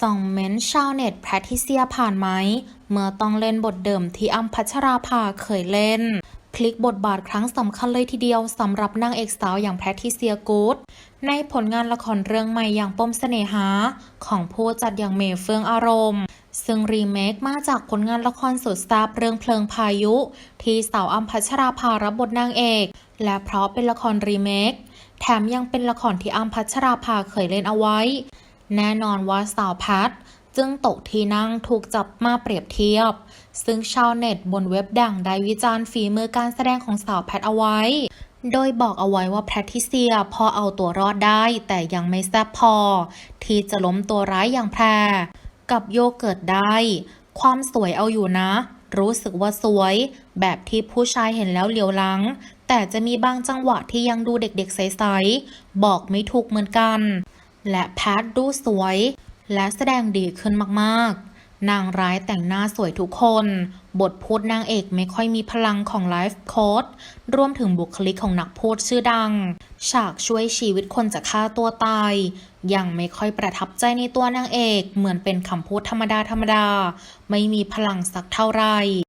ส่องเม้นชาวเน็ตแพทิเซียผ่านไหม เมื่อต้องเล่นบทเดิมที่อ้ำพัชราภาเคยเล่น พลิกบทบาทครั้งสำคัญเลยทีเดียวสำหรับนางเอกสาวอย่างแพทิเซียกูดในผลงานละครเรื่องใหม่อย่างปมเสน่หา ของผู้จัดอย่างเมเฟื่องอารมณ์ ซึ่งรีเมคมาจากผลงานละครสุดซ่บเรื่องเพลิงพายุ ที่สาวอ้ำพัชราภารับบทนางเอก และเพราะเป็นละครรีเมคแถมยังเป็นละครที่อ้ำพัชราภาเคยเล่นเอาไว้ แน่นอนว่าสาวแพทจึงตกที่นั่งถูกจับมาเปรียบเทียบ ซึ่งชาวเน็ตบนเว็บดังได้วิจารณ์ฝีมือการแสดงของสาวแพทเอาไว้ โดยบอกเอาไว้ว่าแพทริเซียพอเอาตัวรอดได้แต่ยังไม่แซ่บพอ ที่จะล้มตัวร้ายอย่างแพร กับโยเกิร์ตได้ ความสวยเอาอยู่นะ รู้สึกว่าสวย แบบที่ผู้ชายเห็นแล้วเหลียวหลัง แต่จะมีบางจังหวะที่ยังดูเด็กๆใสๆบอกไม่ถูกเหมือนกัน และแพทดูสวย และแสดงดีขึ้นมากๆ นางร้ายแต่งหน้าสวยทุกคน บทพูดนางเอกไม่ค่อยมีพลังของไลฟ์โค้ดรวมถึงบุคลิกของนักพูดชื่อดัง ฉากช่วยชีวิตคนจะฆ่าตัวตาย ยังไม่ค่อยประทับใจในตัวนางเอกเหมือนเป็นคำพูดธรรมดาธรรมดา ไม่มีพลังสักเท่าไหร่